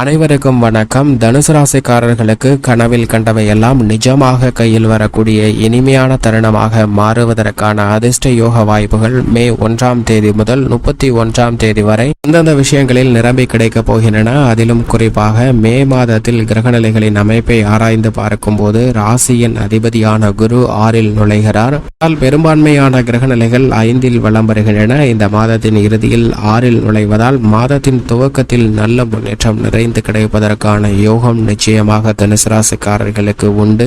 அனைவருக்கும் வணக்கம். தனுசு ராசிக்காரர்களுக்கு கனவில் கண்டவையெல்லாம் நிஜமாக கையில் வரக்கூடிய இனிமையான தருணமாக மாறுவதற்கான அதிர்ஷ்ட யோக வாய்ப்புகள் மே ஒன்றாம் தேதி முதல் முப்பத்தி ஒன்றாம் தேதி வரை அந்தந்த விஷயங்களில் நிரம்பி கிடைக்கப் போகின்றன. அதிலும் குறிப்பாக மே மாதத்தில் கிரகநிலைகளின் அமைப்பை ஆராய்ந்து பார்க்கும்போது ராசியின் அதிபதியான குரு ஆறில் நுழைகிறார். ஆனால் பெரும்பான்மையான கிரகநிலைகள் ஐந்தில் வலம் வருகின்றன இந்த மாதத்தின் இறுதியில் ஆறில் நுழைவதால் மாதத்தின் துவக்கத்தில் நல்ல முன்னேற்றம் நிறைந்து கிடைப்பதற்கான யோகம் நிச்சயமாக தனுசு ராசிக்காரர்களுக்கு உண்டு.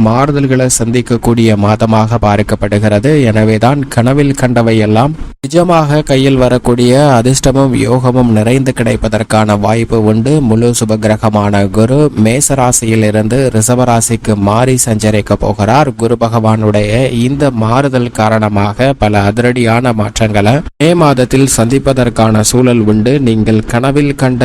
மாறுதல்களை சந்திக்கக்கூடிய மாதமாக பார்க்கப்படுகிறது. எனவேதான் கனவில் கண்டவை எல்லாம் நிஜமாக கையில் வரக்கூடிய அதிர்ஷ்டமும் யோகமும் நிறைந்து கிடைப்பதற்கான வாய்ப்பு உண்டு. முழு சுபகிரகமான குரு மேசராசியிலிருந்து ரிசவராசிக்கு மாறி சஞ்சரிக்க போகிறார். குரு பகவானுடைய இந்த மாறுதல் காரணமாக பல அதிரடியான மாற்றங்களை மே மாதத்தில் சந்திப்பதற்கான சூழல் உண்டு. நீங்கள் கனவில் கண்ட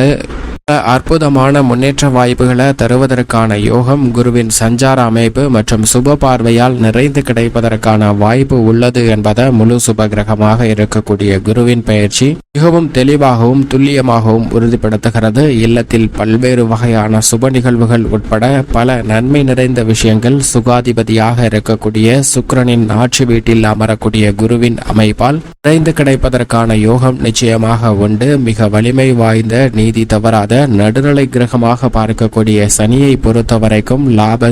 அற்புதமான முன்னேற்ற வாய்ப்புகளை தருவதற்கான யோகம் குருவின் சஞ்சார அமைப்பு மற்றும் சுப பார்வையால் நிறைந்து கிடைப்பதற்கான வாய்ப்பு உள்ளது என்பதை முழு சுப கிரகமாக இருக்கக்கூடிய குருவின் பயிற்சி மிகவும் தெளிவாகவும் துல்லியமாகவும் உறுதிப்படுத்துகிறது. இல்லத்தில் பல்வேறு வகையான சுப நிகழ்வுகள் உட்பட பல நன்மை நிறைந்த விஷயங்கள் சுகாதிபதியாக இருக்கக்கூடிய சுக்கரனின் ஆட்சி வீட்டில் அமரக்கூடிய குருவின் அமைப்பால் நிறைந்து கிடைப்பதற்கான யோகம் நிச்சயமாக உண்டு. மிக வலிமை வாய்ந்த நீதி தவறாத நடுநிலை கிரகமாக பார்க்கக்கூடிய சனியை பொறுத்தவரைக்கும் லாப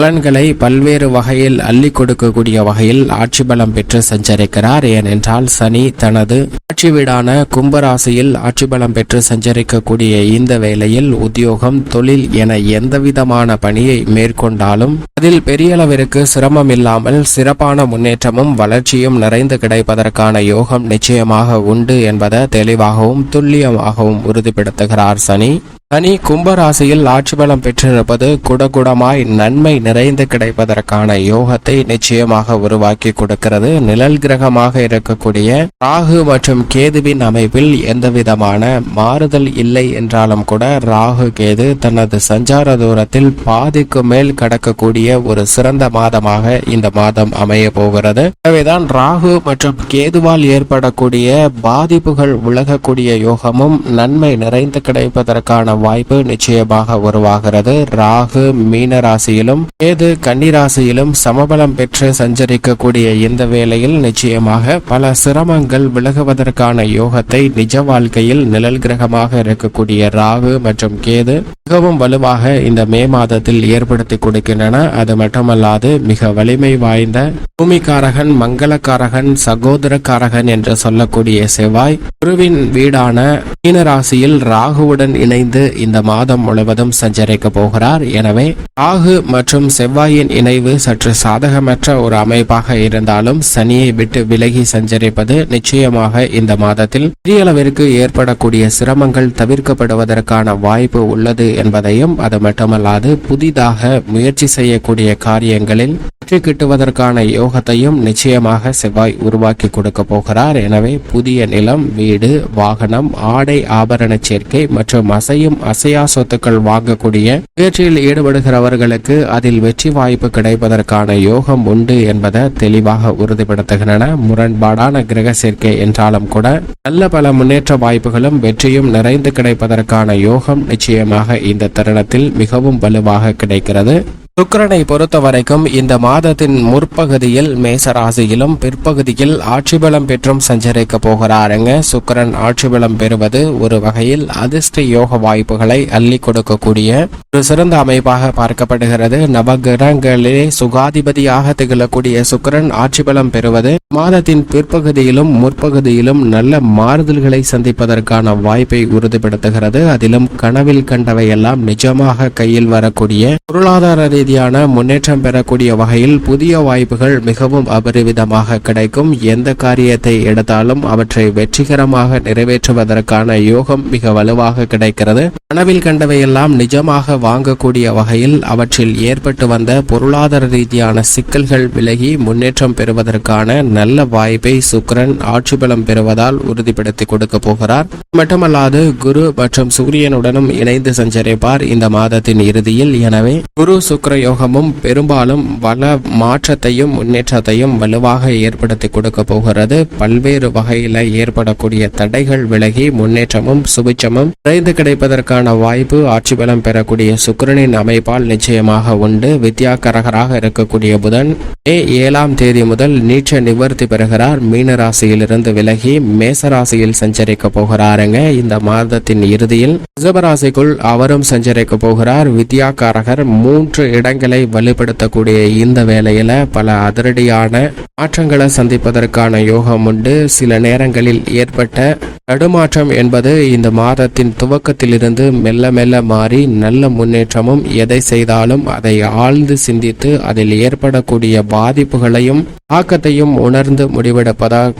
பலன்களை பல்வேறு வகையில் அள்ளி கொடுக்கக்கூடிய வகையில் ஆட்சி பலம் பெற்று சஞ்சரிக்கிறார். ஏனென்றால் சனி தனது ஆட்சி வீடான கும்பராசியில் ஆட்சி பலம் பெற்று சஞ்சரிக்கக்கூடிய இந்த வேளையில் உத்தியோகம் தொழில் என எந்தவிதமான பணியை மேற்கொண்டாலும் அதில் பெரிய அளவிற்கு சிரமம் இல்லாமல் சிறப்பான முன்னேற்றமும் வளர்ச்சியும் நிறைந்து கிடைப்பதற்கான யோகம் நிச்சயமாக உண்டு என்பதை தெளிவாகவும் துல்லியமாகவும் உறுதிப்படுத்துகிறார் சனி. சனி கும்பராசியில் ஆட்சி பலம் பெற்றிருப்பது குடகுடமாய் நன்மை நிறைந்து கிடைப்பதற்கான யோகத்தை நிச்சயமாக உருவாக்கி கொடுக்கிறது. நிழல் கிரகமாக இருக்கக்கூடிய ராகு மற்றும் கேதுவின் அமைப்பில் எந்தவிதமான மாறுதல் இல்லை என்றாலும் கூட ராகு கேது தனது சஞ்சார தூரத்தில் பாதிக்கு மேல் கடக்கக்கூடிய ஒரு சிறந்த மாதமாக இந்த மாதம் அமைய போகிறது. எனவேதான் ராகு மற்றும் கேதுவால் ஏற்படக்கூடிய பாதிப்புகள் விலகக்கூடிய யோகமும் நன்மை நிறைந்து கிடைப்பதற்கான வாய்ப்பு நிச்சயமாக உருவாகிறது. ராகு மீன ராசியிலும் கேது கன்னி ராசியிலும் சமபலம் பெற்று சஞ்சரிக்கக்கூடிய இந்த வேளையில் நிச்சயமாக பல சிரமங்கள் விலகுவதற்கான யோகத்தை நிஜ வாழ்க்கையில் நிழல் கிரகமாக இருக்கக்கூடிய ராகு மற்றும் கேது மிகவும் வலுவாக இந்த மே மாதத்தில் ஏற்படுத்தி கொடுக்கின்றன. அது மட்டுமல்லாது மிக வலிமை வாய்ந்த பூமிக்காரகன் மங்களக்காரகன் சகோதரக்காரகன் என்று சொல்லக்கூடிய செவ்வாய் குருவின் வீடான மீனராசியில் ராகுவுடன் இணைந்து இந்த மாதம் முழுவதும் சஞ்சரிக்க போகிறார். எனவே ராகு மற்றும் செவ்வாயின் இணைவு சற்று சாதகமற்ற ஒரு அமைப்பாக இருந்தாலும் சனியை விட்டு விலகி சஞ்சரிப்பது நிச்சயமாக இந்த மாதத்தில் பெரிய அளவிற்கு ஏற்படக்கூடிய சிரமங்கள் தவிர்க்கப்படுவதற்கான வாய்ப்பு உள்ளது என்பதையும் அது மட்டுமல்லாது புதிதாக முயற்சி செய்யக்கூடிய காரியங்களில் வெற்றி கிட்டுவதற்கான யோகத்தையும் நிச்சயமாக செவ்வாய் உருவாக்கி கொடுக்க போகிறார். எனவே புதிய நிலம் வீடு வாகனம் ஆடை ஆபரண சேர்க்கை மற்றும் அசையும் அசையா சொத்துக்கள் வாங்கக்கூடிய முயற்சியில் ஈடுபடுகிறவர்களுக்கு அதில் வெற்றி வாய்ப்பு கிடைப்பதற்கான யோகம் உண்டு என்பதை தெளிவாக உறுதிப்படுத்துகின்றன. முரண்பாடான கிரக சேர்க்கை என்றாலும் கூட நல்ல பல முன்னேற்ற வாய்ப்புகளும் வெற்றியும் நிறைந்து கிடைப்பதற்கான யோகம் நிச்சயமாக இந்த தருணத்தில் மிகவும் வலுவாக கிடைக்கிறது. சுக்கிரனை பொறுத்த வரைக்கும் இந்த மாதத்தின் முற்பகுதியில் மேசராசியிலும் பிற்பகுதியில் ஆட்சி பலம் பெற்றும் சஞ்சரிக்க போகிறாருங்க. சுக்கிரன் ஆட்சி பலம் பெறுவது ஒரு வகையில் அதிர்ஷ்ட யோக வாய்ப்புகளை அள்ளி கொடுக்கக்கூடிய ஒரு சிறந்த அமைப்பாக பார்க்கப்படுகிறது. நவகிரகங்களிலே சுகாதிபதியாக திகழக்கூடிய சுக்கிரன் ஆட்சி பலம் பெறுவது மாதத்தின் பிற்பகுதியிலும் முற்பகுதியிலும் நல்ல மாறுதல்களை சந்திப்பதற்கான வாய்ப்பை உறுதிப்படுத்துகிறது. அதிலும் கனவில் கண்டவையெல்லாம் நிஜமாக கையில் வரக்கூடிய பொருளாதார ரீதியான முன்னேற்றம் பெறக்கூடிய வகையில் புதிய வாய்ப்புகள் மிகவும் அபரிவிதமாக கிடைக்கும். எந்த காரியத்தை எடுத்தாலும் அவற்றை வெற்றிகரமாக நிறைவேற்றுவதற்கான யோகம் மிக வலுவாக கிடைக்கிறது. கனவில் கண்டவையெல்லாம் நிஜமாக வாங்கக்கூடிய வகையில் அவற்றில் ஏற்பட்டு வந்த பொருளாதார ரீதியான சிக்கல்கள் விலகி முன்னேற்றம் பெறுவதற்கான நல்ல வாய்ப்பை சுக்கிரன் ஆட்சி பலம் பெறுவதால் உறுதிப்படுத்தி கொடுக்க போகிறார். மட்டுமல்லாது குரு மற்றும் சூரியனுடனும் இணைந்து சஞ்சரிப்பார் இந்த மாதத்தின் இறுதியில். எனவே குரு சுக்கிர யோகமும் பெரும்பாலும் வள மாற்றத்தையும் முன்னேற்றத்தையும் வலுவாக ஏற்படுத்தி கொடுக்க போகிறது. பல்வேறு வகையில ஏற்படக்கூடிய தடைகள் விலகி முன்னேற்றமும் சுபிச்சமும் விரைந்து கிடைப்பதற்கான வாய்ப்பு ஆட்சி பலம் பெறக்கூடிய சுக்கிரனின் அமைப்பால் நிச்சயமாக உண்டு. வித்யாகரகராக இருக்கக்கூடிய புதன் மே ஏழாம் தேதி முதல் நீச்ச நிவர்த்தி பெறுகிறார். மீன ராசியிலிருந்து விலகி மேச ராசியில் சஞ்சரிக்க போகிறாருங்க. இந்த மாதத்தின் இறுதியில் ரிஷபராசிக்குள் அவரும் சஞ்சரிக்க போகிறார். வித்யாகாரகர் மூன்று இடங்களை வலுப்படுத்தக்கூடிய இந்த வேளையில பல அதிரடியான மாற்றங்களை சந்திப்பதற்கான யோகம் உண்டு. சில நேரங்களில் ஏற்பட்ட தடுமாற்றம் என்பது இந்த மாதத்தின் துவக்கத்திலிருந்து மெல்ல மெல்ல மாறி நல்ல முன்னேற்றமும் எதை செய்தாலும் அதை ஆழ்ந்து சிந்தித்து அதில் ஏற்படக்கூடிய பாதிப்புகளையும் ஆக்கத்தையும் உணர்ந்து முடிவெடுப்பதால்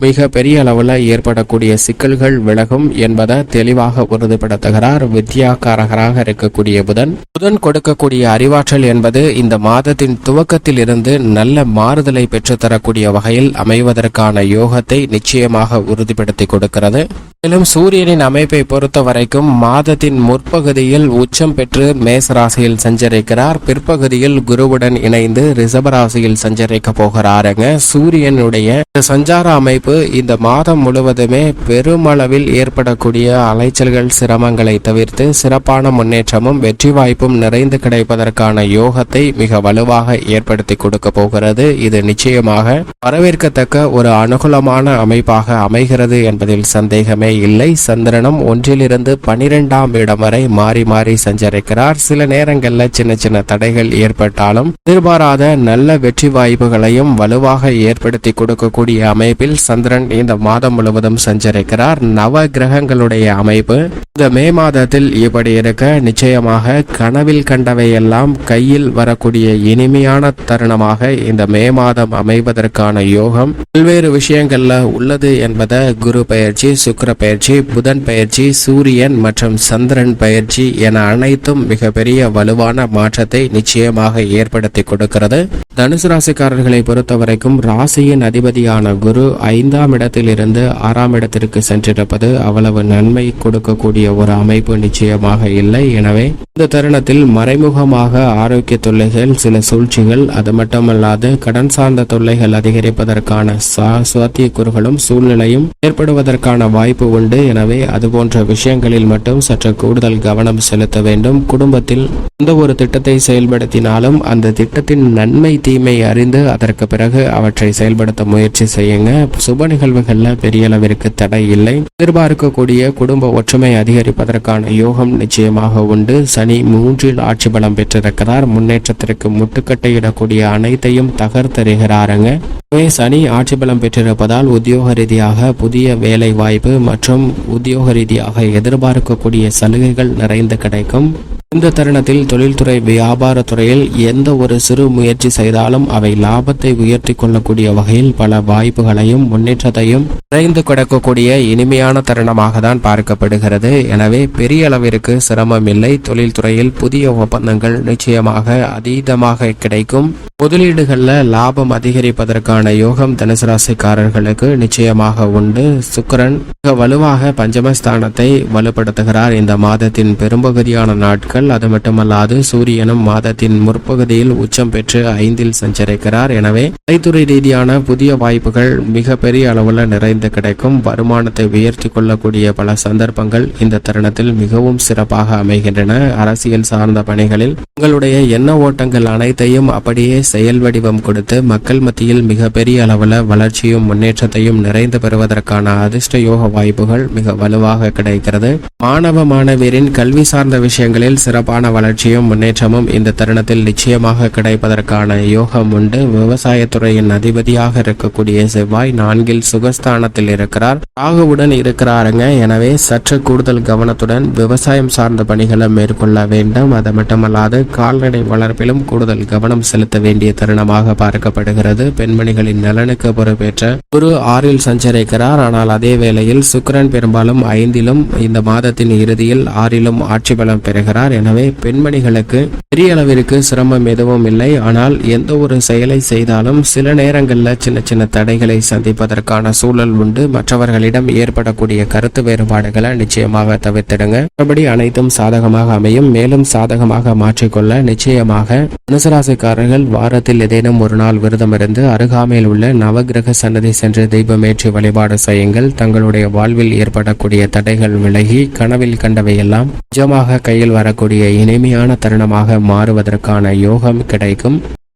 மிக பெரிய அளவில் ஏற்படக்கூடிய சிக்கல்கள் விலகும் என்பதை தெளிவாக உறுதிப்படுத்துகிறார். வித்யாகாரகராக இருக்கக்கூடிய புதன். புதன் கொடுக்கக்கூடிய அறிவாற்றல் என்பது இந்த மாதத்தின் துவக்கத்தில் இருந்து நல்ல மாறுதலை பெற்றுத்தரக்கூடிய வகையில் அமைவதற்கான யோகத்தை நிச்சயமாக உறுதிப்படுத்தி கொடுக்கிறது. மேலும் சூரியனின் அமைப்பை பொறுத்த வரைக்கும் மாதத்தின் முற்பகுதியில் உச்சம் பெற்று மேசராசியில் சஞ்சரிக்கிறார். பிற்பகுதியில் குருவுடன் இணைந்து ரிஷபராசியில் சஞ்சரிக்க போகிறாருங்க. சூரியனுடைய சஞ்சார அமைப்பு இந்த மாதம் முழுவதுமே பெருமளவில் ஏற்படக்கூடிய அலைச்சல்கள் சிரமங்களை தவிர்த்து சிறப்பான முன்னேற்றமும் வெற்றி வாய்ப்பும் நிறைந்து கிடைப்பதற்கான யோகத்தை மிக வலுவாக ஏற்படுத்தி கொடுக்க போகிறது. இது நிச்சயமாக வரவேற்கத்தக்க ஒரு அனுகூலமான அமைப்பாக அமைகிறது என்பதில் சந்தேகமே இல்லை. சந்திரனும் ஒன்றிலிருந்து பனிரெண்டாம் இடம் வரை மாறி மாறி சஞ்சரிக்கிறார். சில நேரங்களில் சின்ன சின்ன தடைகள் ஏற்பட்டாலும் எதிர்பாராத நல்ல வெற்றி வாய்ப்புகளையும் வலுவாக ஏற்படுத்தி கொடுக்கக்கூடிய அமைப்பில் சந்திரன் இந்த மாதம் முழுவதும் சஞ்சரிக்கிறார். நவ கிரகங்களுடைய அமைப்பு இந்த மே மாதத்தில் இப்படி இருக்க நிச்சயமாக கனவில் கண்டவையெல்லாம் கையில் வரக்கூடிய இனிமையான தருணமாக இந்த மே மாதம் அமைவதற்கான யோகம் பல்வேறு விஷயங்கள்ல உள்ளது என்பதை குரு பயிற்சி சுக்கர பயிற்சி புதன் பயிற்சி சூரியன் மற்றும் சந்திரன் பயிற்சி என அனைத்தும் மிகப்பெரிய வலுவான மாற்றத்தை நிச்சயமாக ஏற்படுத்தி கொடுக்கிறது. தனுசு ராசிக்காரர்களை பொறுத்தவரைக்கும் ராசியின் அதிபதியான குரு ஐந்தாம் இடத்திலிருந்து ஆறாம் இடத்திற்கு சென்றிருப்பது அவ்வளவு நன்மை கொடுக்கக்கூடிய ஒரு அமைப்பு நிச்சயமாக இல்லை. எனவே இந்த தருணத்தில் மறைமுகமாக ஆரோக்கிய தொல்லைகள் சில சூழ்ச்சிகள் அது மட்டுமல்லாது கடன் சார்ந்த தொல்லைகள் அதிகரிப்பதற்கான சா- சாத்தியக்கூறுகளும் சூழ்நிலையும் ஏற்படுவதற்கான வாய்ப்பு உண்டு. எனவே அதுபோன்ற விஷயங்களில் மட்டும் சற்று கூடுதல் கவனம் செலுத்த வேண்டும். குடும்பத்தில் எந்த ஒரு திட்டத்தை செயல்படுத்தினாலும் அந்த திட்டத்தின் நன்மை தீமை அறிந்து அதற்கு பிறகு அவற்றை செயல்படுத்த முயற்சி செய்யுங்க. சுப நிகழ்வுகள்ல பெரிய அளவிற்கு தடை இல்லை. எதிர்பார்க்கக்கூடிய குடும்ப ஒற்றுமை அதிகரிப்பதற்கான யோகம் நிச்சயமாக உண்டு. சனி மூன்றில் ஆட்சி பலம் பெற்றிருக்கிறார். முன்னேற்றத்திற்கு முட்டுக்கட்டையிடக்கூடிய அனைத்தையும் தகர்த்தறிகிறாருங்க. எனவே சனி ஆட்சி பலம் பெற்றிருப்பதால் உத்தியோக ரீதியாக புதிய வேலை வாய்ப்பு மற்றும் உத்தியோக ரீதியாக எதிர்பார்க்கக்கூடிய சலுகைகள் நிறைந்து கிடைக்கும். இந்த தருணத்தில் தொழில்துறை வியாபார துறையில் எந்த ஒரு சிறு முயற்சி செய்தாலும் அவை லாபத்தை உயர்த்தி கொள்ளக்கூடிய வகையில் பல வாய்ப்புகளையும் முன்னேற்றத்தையும் நிறைந்து கிடக்கக்கூடிய இனிமையான தருணமாக தான் பார்க்கப்படுகிறது. எனவே பெரிய அளவிற்கு சிரமம் இல்லை. தொழில்துறையில் புதிய ஒப்பந்தங்கள் நிச்சயமாக அதீதமாக கிடைக்கும். முதலீடுகளில் லாபம் அதிகரிப்பதற்கான யோகம் தனுசு ராசிக்காரர்களுக்கு நிச்சயமாக உண்டு. சுக்கிரன் மிக வலுவாக பஞ்சமஸ்தானத்தை வலுப்படுத்துகிறார். இந்த மாதத்தின் பெரும்பகுதியான நாட்கள் அது மட்டுமல்லாது சூரியனும் மாதத்தின் முற்பகுதியில் உச்சம் பெற்று ஐந்தில் சஞ்சரிக்கிறார். எனவே கைத்துறை ரீதியான புதிய வாய்ப்புகள் மிக பெரிய அளவுல நிறைந்து கிடைக்கும். வருமானத்தை உயர்த்தி கொள்ளக்கூடிய பல சந்தர்ப்பங்கள் இந்த தருணத்தில் மிகவும் சிறப்பாக அமைகின்றன. அரசியல் சார்ந்த பணிகளில் உங்களுடைய எண்ண ஓட்டங்கள் அனைத்தையும் அப்படியே செயல் வடிவம் கொடுத்து மக்கள் மத்தியில் மிகப்பெரிய அளவுல வளர்ச்சியும் முன்னேற்றத்தையும் நிறைந்து பெறுவதற்கான அதிர்ஷ்ட யோக வாய்ப்புகள் மிக வலுவாக கிடைக்கிறது. மாணவ மாணவியரின் கல்வி சார்ந்த விஷயங்களில் சிறப்பான வளர்ச்சியும் முன்னேற்றமும் இந்த தருணத்தில் நிச்சயமாக கிடைப்பதற்கான யோகம் உண்டு. விவசாயத்துறையின் அதிபதியாக இருக்கக்கூடிய செவ்வாய் நான்கில் சுகஸ்தானத்தில் இருக்கிறார். ராகுவுடன் இருக்கிறாருங்க. எனவே சற்று கூடுதல் கவனத்துடன் விவசாயம் சார்ந்த பணிகளை மேற்கொள்ள வேண்டும். அது மட்டுமல்லாது கால்நடை வளர்ப்பிலும் கூடுதல் கவனம் செலுத்த வேண்டிய தருணமாக பார்க்கப்படுகிறது. பெண்மணிகளின் நலனுக்கு பொறுப்பேற்ற குரு ஆறில் சஞ்சரிக்கிறார். ஆனால் அதே வேளையில் சுக்கிரன் பெரும்பாலும் ஐந்திலும் இந்த மாதத்தின் இறுதியில் ஆறிலும் ஆட்சி பலம் பெறுகிறார். எனவே பெண்மணிகளுக்கு பெரிய அளவிற்கு சிரமம் எதுவும் இல்லை. ஆனால் எந்த ஒரு செயலை செய்தாலும் சில நேரங்களில் சின்ன சின்ன தடைகளை சந்திப்பதற்கான சூழல் உண்டு. மற்றவர்களிடம் ஏற்படக்கூடிய கருத்து வேறுபாடுகளை நிச்சயமாக தவிர்த்திடுங்க. மற்றபடி அனைத்தும் சாதகமாக அமையும். மேலும் சாதகமாக மாற்றிக்கொள்ள நிச்சயமாக தனுசராசிக்காரர்கள் வாரத்தில் ஏதேனும் ஒரு நாள் விரதம் இருந்து அருகாமையில் உள்ள நவகிரக சன்னதி சென்று தெய்வமேற்றி வழிபாடு செய்யுங்கள். தங்களுடைய வாழ்வில் ஏற்படக்கூடிய தடைகள் விலகி கனவில் கண்டவையெல்லாம் நிஜமாக கையில் வரக்கூடிய இனிமையான தருணமாக மாறுவதற்கான யோகம் கிடைக்கும்.